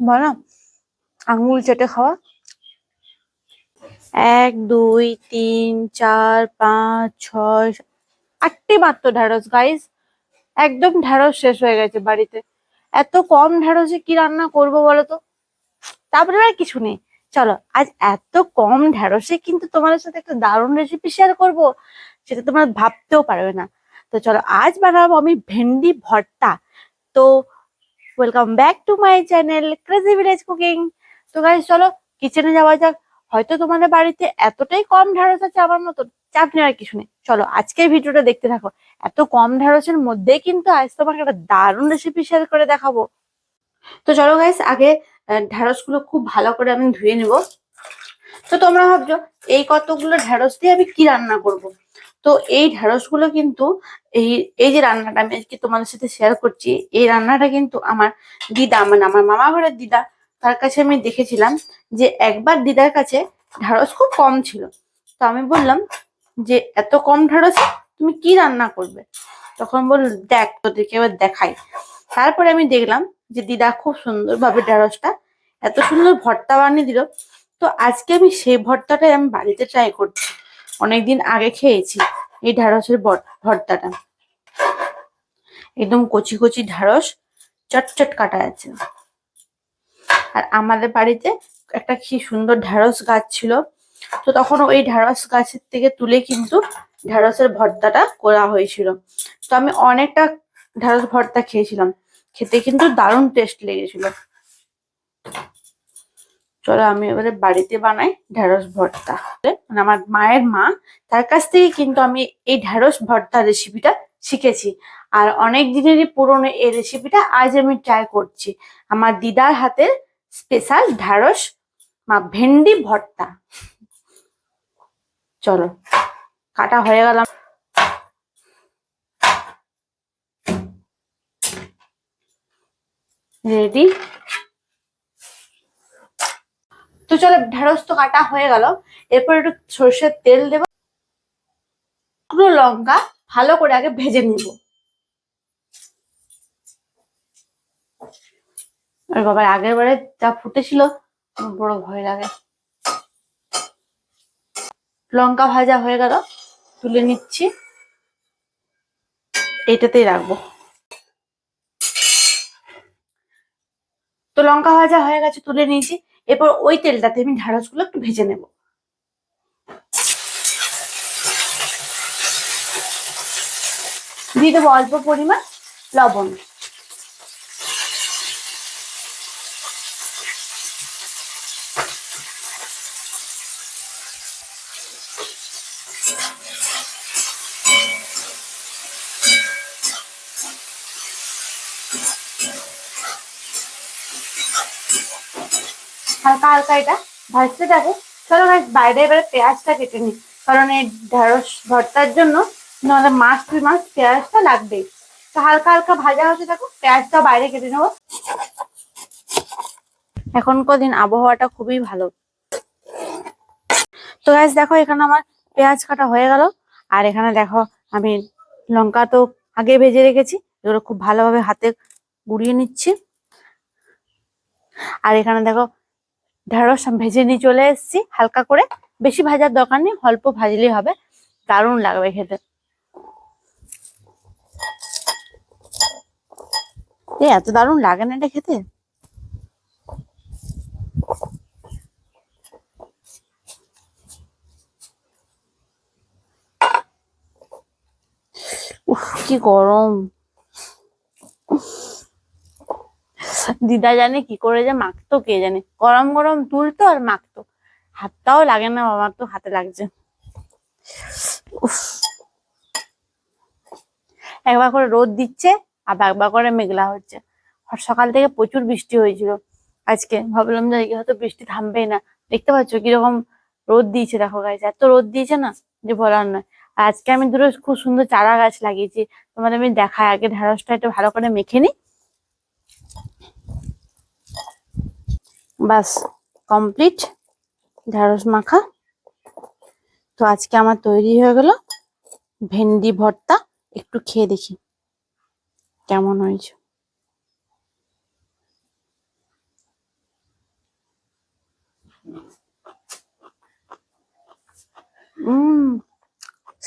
বলো, আঙুল চেটে খাওয়া। এক, দুই, তিন, চার, পাঁচ, ছয় আটটি মাত্র ঢ্যাঁড়স গাইস একদম ঢ্যাঁড়স শেষ হয়ে গেছে বাড়িতে। এত কম ঢ্যাঁড়সে কি রান্না করব বলো তো? তারপরে আর কিছু নেই। চলো, আজ এত কম ঢ্যাঁড়সে কিন্তু তোমাদের সাথে একটা দারুণ রেসিপি শেয়ার করব, সেটা তোমরা ভাবতেও পারবে না। তো চলো, আজ বানাবো আমি ভেন্ডি ভর্তা। তো welcome back to my channel crazy village cooking তো গাইস চলো কিচেনে যাওয়া যাক। হয়তো তোমাদের বাড়িতে এতটাই কম ঢ্যাঁড়স আছে আমার মতো চাপ নেওয়ার কিছু নেই। চলো, আজকের ভিডিওটা দেখতে থাকো। এত কম ঢ্যাঁড়সের মধ্যে কিন্তু আজ তোমাকে একটা দারুণ রেসিপি শেয়ার করে দেখাবো। তো চলো গাইস আগে ঢ্যাঁড়সগুলো খুব ভালো করে আমি ধুয়ে নেব। তো তোমরা ভাবছ, এই কতগুলো ঢ্যাঁড়স দিয়ে আমি কি রান্না করব? তো এই ঢ্যাঁড়সগুলো কিন্তু এই এই যে রান্নাটা আমি আজকে তোমাদের সাথে শেয়ার করছি, এই রান্নাটা কিন্তু আমার দিদা মানে আমার মামা ঘরের দিদা, তার কাছে আমি দেখেছিলাম যে একবার দিদার কাছে ঢ্যাঁড়স খুব কম ছিল। তো আমি বললাম যে, এত কম ঢ্যাঁড়সে তুমি কি রান্না করবে? তখন বল দেখ, তোদেরকে এবার দেখাই। তারপরে আমি দেখলাম যে দিদা খুব সুন্দরভাবে ঢেঁড়সটা এত সুন্দর ভর্তা বানিয়ে দিল। তো আজকে আমি সেই ভর্তাটাই আমি বাড়িতে ট্রাই করছি। অনেকদিন আগে খেয়েছি। এই ঢ্যাঁড়সের ভর্তাটা। একদম কচি কচি ঢ্যাঁড়স চটচট কাটা আছে। আর আমাদের বাড়িতে একটা কি সুন্দর ঢ্যাঁড়স গাছ ছিল। তো তখন ওই ঢ্যাঁড়স গাছের থেকে তুলে কিন্তু ঢ্যাঁড়সের ভর্তাটা করা হয়েছিল। তো আমি অনেকটা ঢ্যাঁড়স ভর্তা খেয়েছিলাম। খেতে কিন্তু দারুণ টেস্ট লেগেছিল। চলো আমি এবারে বাড়িতে বানাই ঢ্যাঁড়স ভর্তা। মানে আমার মায়ের মা, তার কাছ থেকে কিন্তু আমি এই ঢ্যাঁড়স ভর্তা রেসিপিটা শিখেছি। আর অনেক দিনেরই পুরনো এই রেসিপিটা আজ আমি ট্রাই করছি। আমার দিদার হাতের স্পেশাল ঢ্যাঁড়স মা ভেন্ডি ভর্তা। চলো, কাটা হয়ে গেলাম রেডি তো চলো ঢেঁড়স তো কাটা হয়ে গেল। এরপর একটু সর্ষের তেল দেবো। শুকনো লঙ্কা ভালো করে আগে ভেজে নিব। আর বাবার আগের বারে যা ফুটেছিল বড় ভয় লাগে। লঙ্কা ভাজা হয়ে গেল, তুলে নিচ্ছি। এটাতেই রাখব। তো লঙ্কা ভাজা হয়ে গেছে, তুলে নিয়েছি। এরপর ওই তেলটাতে আমি ঢ্যাঁড়সগুলো একটু ভেজে নেব। দিয়ে দেবো অল্প পরিমাণ লবণ। হালকা হালকা এটা ভাজতে থাকে। চলো ভাই বাইরে এবারে পেঁয়াজটা কেটে নিই। কারণ এই ঢেঁড়স ভর্তার জন্য নাহলে মাছ দুই মাছ পেঁয়াজটা লাগবেই। তো হালকা হালকা ভাজা হতে থাকো পেঁয়াজটা বাইরে কেটে নেব। এখন কদিন আবহাওয়াটা খুবই ভালো। তো গাছ দেখো, এখানে আমার পেঁয়াজ কাটা হয়ে গেল। আর এখানে দেখো, আমি লঙ্কা তো আগে ভেজে রেখেছি, এগুলো খুব ভালোভাবে হাতে গুড়িয়ে নিচ্ছি। আর এখানে দেখো ঢেঁড়স ভেজে নিয়ে চলে এসেছি, হালকা করে। বেশি ভাজার দরকার নেই, অল্প ভাজলেই হবে। দারুণ লাগবে খেতে। এত দারুণ লাগে না এটা খেতে। কি গরম। দিদা জানে কি করে যে মাখতো, কে জানে? গরম গরম তুলতো আর মাখতো। হাতটাও লাগে না আমার তো হাতে লাগছে। উফ। একবার করে রোদ দিচ্ছে আবার একবার করে মেঘলা হচ্ছে। আর সকাল থেকে প্রচুর বৃষ্টি হয়েছিল। আজকে ভাবলাম যে হয়তো বৃষ্টি থামবেই না। দেখতে পাচ্ছ কীরকম রোদ দিয়েছে, দেখো গাছ এত রোদ দিয়েছে না যে বলার নয়। আর আজকে আমি দুটো খুব সুন্দর চারা গাছ লাগিয়েছি। তোমাদের আমি দেখাই, আগে ঢেঁড়সটা একটু ভালো করে মেখে নিই। বাস কমপ্লিট ঢ্যাঁড়স মাখা। তো আজকে আমার তৈরি হয়ে গেল ভেন্ডি ভর্তা, একটু খেয়ে দেখি কেমন হয়েছে।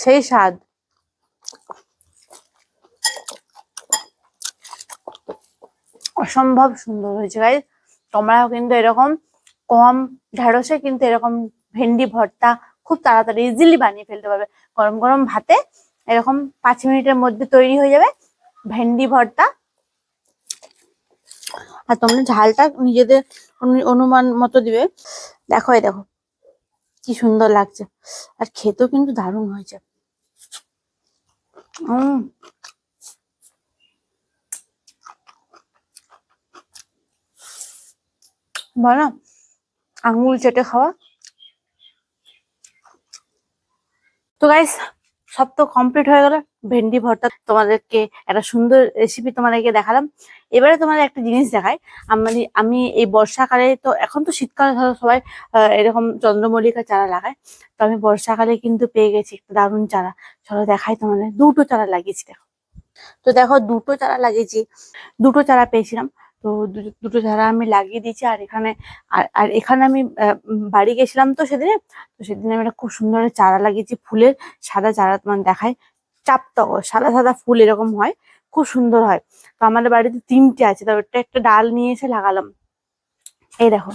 সেই স্বাদ। অসম্ভব সুন্দর হয়েছে গাইজ তোমরাও কিন্তু এরকম কম ঢেঁড়সে কিন্তু এরকম ভেন্ডি, ভর্তা খুব তাড়াতাড়ি ইজিলি বানিয়ে ফেলতে পারবে। গরম গরম ভাতে এরকম পাঁচ মিনিটের মধ্যে তৈরি হয়ে যাবে ভেন্ডি, ভর্তা। আর তোমরা ঝালটা নিজেদের অনু- অনুমান মতো দিবে। দেখো, এই দেখো, কি সুন্দর লাগছে। আর খেতেও কিন্তু দারুণ হয়েছে। উম। বলো আঙুল চেটে খাওয়া। তো গাইস সব তো কমপ্লিট হয়ে গেল। ভেন্ডি ভর্তা তোমাদেরকে একটা সুন্দর রেসিপি তোমাদেরকে দেখালাম। এবারে তোমাদের একটা জিনিস দেখাই। আমি আমি এই বর্ষাকালে তো, এখন তো শীতকালে ধরো সবাই এরকম চন্দ্রমল্লিকা চারা লাগায়। তো আমি বর্ষাকালে কিন্তু পেয়ে গেছি একটা দারুণ চারা। চলো দেখাই তোমাদের। দুটো চারা লাগিয়েছি দেখো। তো দেখো, দুটো চারা লাগিয়েছি। দুটো চারা পেয়েছিলাম। তো দুটো চারা আমি লাগিয়ে দিয়েছি আর এখানে, আর আর এখানে আমি বাড়ি গেছিলাম তো সেদিনে, তো সেদিন আমি একটা খুব সুন্দর চারা লাগিয়েছি ফুলের, সাদা চারা তোমার দেখায় চাপটগর সাদা সাদা ফুল এরকম হয়, খুব সুন্দর হয়। তো আমাদের বাড়িতে তিনটে আছে, তো ওটা একটা ডাল নিয়ে এসে লাগালাম। এই দেখো।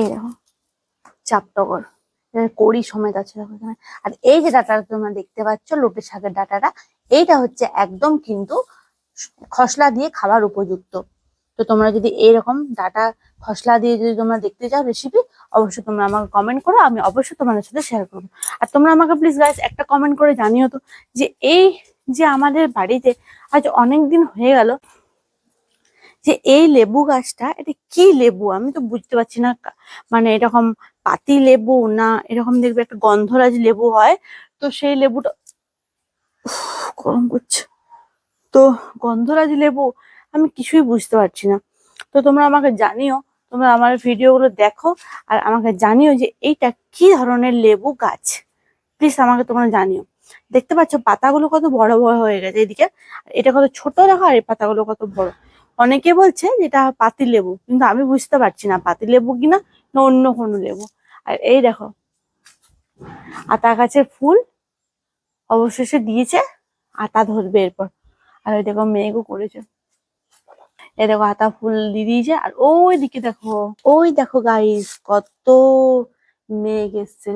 এই দেখো। চাপটগর কড়ি সমেত আছে, দেখো আর এই যে ডাটাটা তোমরা দেখতে পাচ্ছ লোটের শাকের ডাটাটা, এইটা হচ্ছে একদম কিন্তু খসলা দিয়ে খাবার উপযুক্ত। তো তোমরা যদি এইরকম ডাটা খসলা দিয়ে যদি তোমরা দেখতে চাও রেসিপি অবশ্যই তোমরা আমাকে কমেন্ট করো, আমি অবশ্যই তোমাদের সাথে শেয়ার করব। আর তোমরা আমাকে প্লিজ গাইস একটা কমেন্ট করে জানিও তো, যে এই যে আমাদের বাড়িতে আজ অনেক দিন হয়ে গেল যে এই লেবু গাছটা, এটা কি লেবু? আমি তো বুঝতে পারছি না মানে এরকম পাতি লেবু না এরকম দেখবে একটা গন্ধরাজ লেবু হয়, তো সেই লেবুটা গরম করছে। তো গন্ধরাজ লেবু আমি কিছুই বুঝতে পারছি না। তো তোমরা আমাকে জানিও, তোমরা আমার ভিডিওগুলো দেখো আর আমাকে জানিও যে এইটা কি ধরনের লেবু গাছ। প্লিজ আমাকে তোমরা জানিও। দেখতে পাচ্ছ পাতাগুলো কত বড় বড় হয়ে গেছে এদিকে। এটা কত ছোট দেখো আর এই পাতাগুলো কত বড়। অনেকে বলছে যে এটা পাতি লেবু, কিন্তু আমি বুঝতে পারছি না পাতি লেবু কিনা না অন্য কোনো লেবু। আর এই দেখো, আতা গাছের ফুল অবশেষে দিয়েছে, আতা ধরবে এরপর। আর ওই দেখো মেঘও করেছে। এ দেখো আতা ফুল দিয়ে দিয়েছে, আর ওই দিকে দেখো, ওই দেখো গাইস কত মেঘ এসছে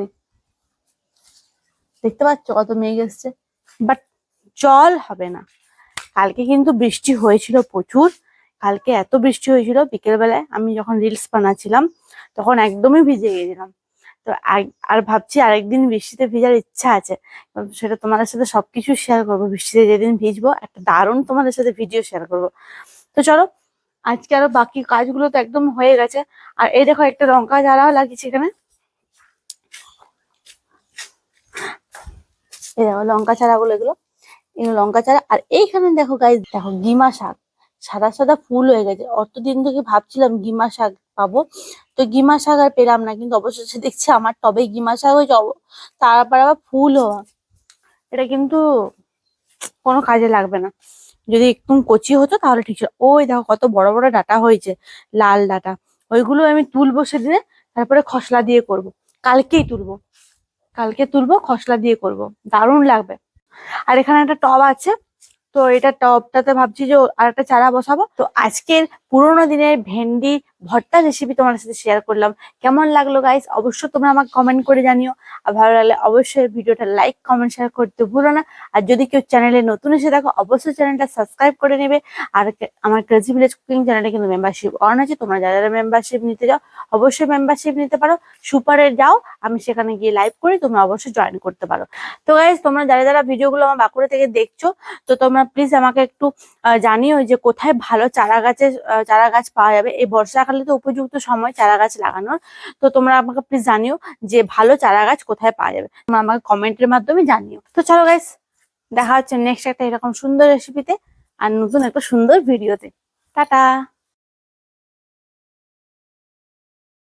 দেখতে পাচ্ছ কত মেঘ এসছে? বাট জল হবে না। কালকে কিন্তু বৃষ্টি হয়েছিল প্রচুর। কালকে এত বৃষ্টি হয়েছিল, বিকেলবেলায় আমি যখন রিলস বানাচ্ছিলাম তখন একদমই ভিজে গেছিলাম। তো আর ভাবছি আরেকদিন বৃষ্টিতে ভিজার ইচ্ছা আছে। সেটা তোমাদের সাথে সবকিছু শেয়ার করব। বৃষ্টিতে যেদিন ভিজবো, একটা দারুণ তোমাদের সাথে ভিডিও শেয়ার করব। তো চলো, আজকে আরও বাকি কাজগুলো তো একদম হয়ে গেছে। আর এই দেখো একটা লঙ্কা চারাও লাগিয়েছি এখানে। এই দেখো লঙ্কা চারাগুলো এগুলো। এগুলো লঙ্কা চারা আর এইখানে দেখো গাইজ দেখো গিমা শাক। সাদা সাদা ফুল হয়ে গেছে। অতদিন থেকে ভাবছিলাম গিমা শাক পাবো। তো গিমা শাক আর পেলাম না, কিন্তু অবশেষে দেখছি আমার টবে গিমা শাক হয়েছে তারপর আবার ফুল হওয়া এটা কিন্তু কোনো কাজে লাগবে না। যদি একটু কচি হতো তাহলে ঠিক ছিল। ওই দেখো কত বড় বড় ডাটা হয়েছে, লাল ডাটা। ওইগুলো আমি তুলবো সেদিনে, তারপরে খসলা দিয়ে করব। কালকেই তুলবো। কালকে তুলবো, খসলা দিয়ে করব। দারুণ লাগবে। আর এখানে একটা টব আছে। তো এটা টবটাতে ভাবছি যে আর একটা চারা বসাবো। তো আজকের পুরোনো দিনের ভেন্ডি ভর্তা রেসিপি তোমার সাথে শেয়ার করলাম। কেমন লাগল গাইস অবশ্যই তোমরা আমাকে কমেন্ট করে জানিও। আর ভালো লাগলে অবশ্যই ভিডিওটা লাইক কমেন্ট শেয়ার করতে ভুলো না। আর যদি কেউ চ্যানেলে নতুন এসে দেখো, অবশ্যই চ্যানেলটা সাবস্ক্রাইব করে নেবে। আর আমার ক্রেজি ভিলেজ কুকিং চ্যানেলে কিন্তু মেম্বারশিপ অন আছে। তোমরা যারা যারা মেম্বারশিপ নিতে যাও অবশ্যই মেম্বারশিপ নিতে পারো। সুপারে যাও, আমি সেখানে গিয়ে লাইভ করি, তোমরা অবশ্যই জয়েন করতে পারো। তো গাইজ তোমরা যারা যারা ভিডিওগুলো আমার বাঁকুড়া থেকে দেখছ, তো তোমরা প্লিজ আমাকে একটু জানিও যে কোথায় ভালো চারা গাছের চারা গাছ পাওয়া যাবে। এই বর্ষাকালে তো উপযুক্ত সময় চারা গাছ লাগানোর। তো তোমরা আমাকে প্লিজ জানিও যে ভালো চারা গাছ কোথায় পাওয়া যাবে। তোমরা আমাকে কমেন্টের মাধ্যমে জানিও। তো চলো গাইস দেখা হচ্ছে নেক্সট একটা এরকম সুন্দর রেসিপিতে আর নতুন একটা সুন্দর ভিডিওতে টাটা!